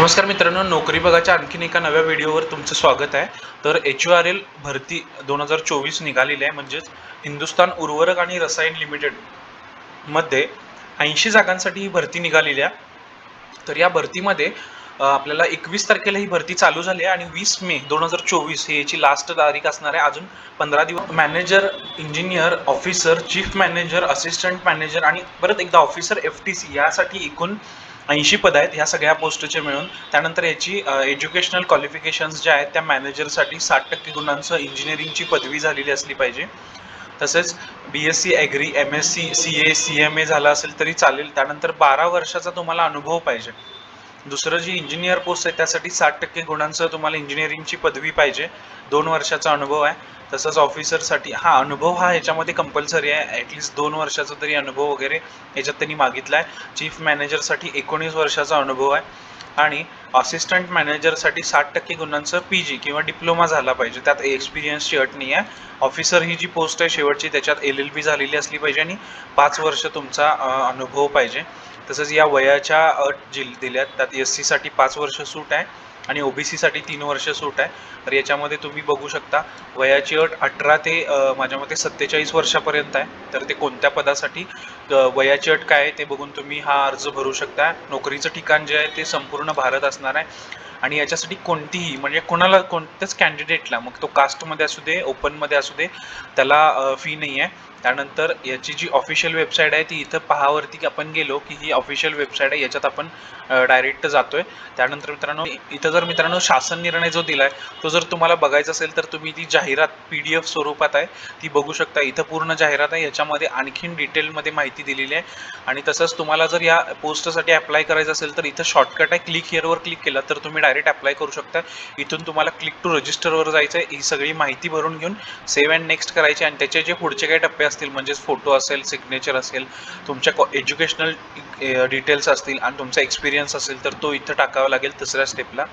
नमस्कार मित्रांनो नोकरी बघाच्या आणखीन एका नव्या व्हिडिओवर तुमचं स्वागत आहे. तर एच यू आर एल भरती दोन हजार चोवीस निघालेली आहे म्हणजेच हिंदुस्तान उर्वरक आणि रसायन लिमिटेडमध्ये ऐंशी जागांसाठी ही भरती निघालेली आहे. तर या भरतीमध्ये आपल्याला एकवीस तारखेला ही भरती चालू झाली आहे आणि वीस मे दोन हजार चोवीस ही याची लास्ट तारीख असणार आहे. अजून पंधरा दिवस manager engineer officer chief manager assistant manager आणि परत एकदा ऑफिसर एफ टी सी यासाठी एकूण ऐंशी पद आहेत ह्या सगळ्या पोस्टचे मिळून. त्यानंतर याची एज्युकेशनल क्वालिफिकेशन्स ज्या आहेत त्या मॅनेजरसाठी साठ टक्के गुणांचं इंजिनिअरिंगची पदवी झालेली असली पाहिजे. तसेच B S C agri M S C C A C M A झाला असेल तरी चालेल. त्यानंतर बारा वर्षाचा तुम्हाला अनुभव पाहिजे. दुसरं जी इंजिनियर पोस्ट आहे त्यासाठी साठ टक्के गुणांचं तुम्हाला इंजिनिअरिंगची पदवी पाहिजे. दोन वर्षाचा अनुभव आहे. तसंच ऑफिसरसाठी हा अनुभव हा ह्याच्यामध्ये कंपल्सरी आहे. ॲटलिस्ट दोन वर्षाचा तरी अनुभव वगैरे याच्यात त्यांनी मागितला आहे चीफ मॅनेजरसाठी एकोणीस वर्षाचा अनुभव आहे. आणि असिस्टंट मॅनेजरसाठी साठ टक्के गुणांचं पी जी किंवा डिप्लोमा झाला पाहिजे. त्यात एक्सपिरियन्सची अट नाही आहे ऑफिसर ही जी पोस्ट आहे शेवटची त्याच्यात एल एल बी झालेली असली पाहिजे आणि पाच वर्ष तुमचा अनुभव पाहिजे. तसंच या वयाच्या अट जी दिल्यात त्यात एस सीसाठी पाच वर्ष सूट आहे. आणि ओबीसीसाठी तीन वर्ष सूट आहे. तर याच्यामध्ये तुम्ही बघू शकता वयाची अट अठरा ते माझ्या मते सत्तेचाळीस वर्षापर्यंत आहे. तर ते कोणत्या पदासाठी? वयाची अट काय आहे ते बघून तुम्ही हा अर्ज भरू शकता. नोकरीचं ठिकाण जे आहे ते संपूर्ण भारत असणार आहे. आणि याच्यासाठी कोणतीही म्हणजे कोणाला कोणत्याच कॅन्डिडेटला मग तो कास्टमध्ये असू दे ओपनमध्ये असू दे त्याला फी नाही आहे त्यानंतर याची जी ऑफिशियल वेबसाईट आहे ती इथं पहावरती आपण गेलो की ही ऑफिशियल वेबसाईट आहे याच्यात आपण डायरेक्ट जातोय. त्यानंतर मित्रांनो इथं जर मित्रांनो शासन निर्णय जो दिला आहे तो जर तुम्हाला बघायचा असेल तर तुम्ही ती जाहिरात पी डी एफ स्वरूपात आहे ती बघू शकता. इथं पूर्ण जाहिरात आहे याच्यामध्ये आणखीन डिटेलमध्ये माहिती दिलेली आहे. आणि तसंच तुम्हाला जर या पोस्टसाठी अप्लाय करायचं असेल तर इथं शॉर्टकट आहे क्लिक हिअरवर क्लिक केलं तर तुम्ही डायरेक्ट अप्लाय करू शकता. इथून तुम्हाला क्लिक टू रजिस्टरवर जायचं आहे. ही सगळी माहिती भरून घेऊन सेव्ह अँड नेक्स्ट करायची आणि त्याचे जे पुढचे काही टप्पे असतील म्हणजेच फोटो असेल सिग्नेचर असेल तुमच्या कॉ एज्युकेशनल डिटेल्स असतील आणि तुमचा एक्सपिरियन्स असेल तर तो इथं टाकावा लागेल तिसऱ्या स्टेपला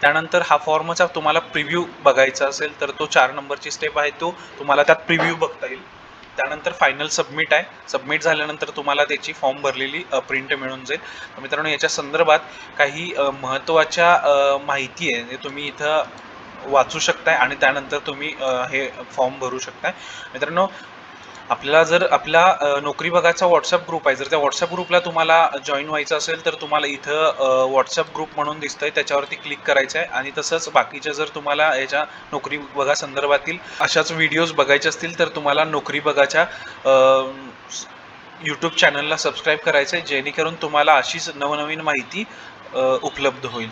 त्यानंतर हा फॉर्मचा तुम्हाला प्रिव्ह्यू बघायचा असेल तर तो चार नंबरची स्टेप आहे. तो तुम्हाला त्यात प्रिव्ह्यू बघता येईल. त्यानंतर फायनल सबमिट आहे. सबमिट झाल्यानंतर तुम्हाला त्याची फॉर्म भरलेली प्रिंट मिळून जाईल. तर मित्रांनो याच्या संदर्भात काही महत्त्वाच्या माहिती आहे जे तुम्ही इथं वाचू शकताय आणि त्यानंतर तुम्ही हे फॉर्म भरू शकताय. मित्रांनो आपल्याला जर आपला नोकरी बघायचा व्हॉट्सअप ग्रुप आहे. जर त्या व्हॉट्सअप ग्रुपला तुम्हाला जॉईन व्हायचं असेल तर तुम्हाला इथं व्हॉट्सअप ग्रुप म्हणून दिसतंय. त्याच्यावरती क्लिक करायचं आहे. आणि तसंच बाकीच्या जर तुम्हाला याच्या नोकरी बघा संदर्भातील अशाच व्हिडिओज बघायचे असतील तर तुम्हाला नोकरी बघाच्या यूट्यूब चॅनलला सबस्क्राईब करायचं आहे. जेणेकरून तुम्हाला अशीच नवनवीन माहिती उपलब्ध होईल.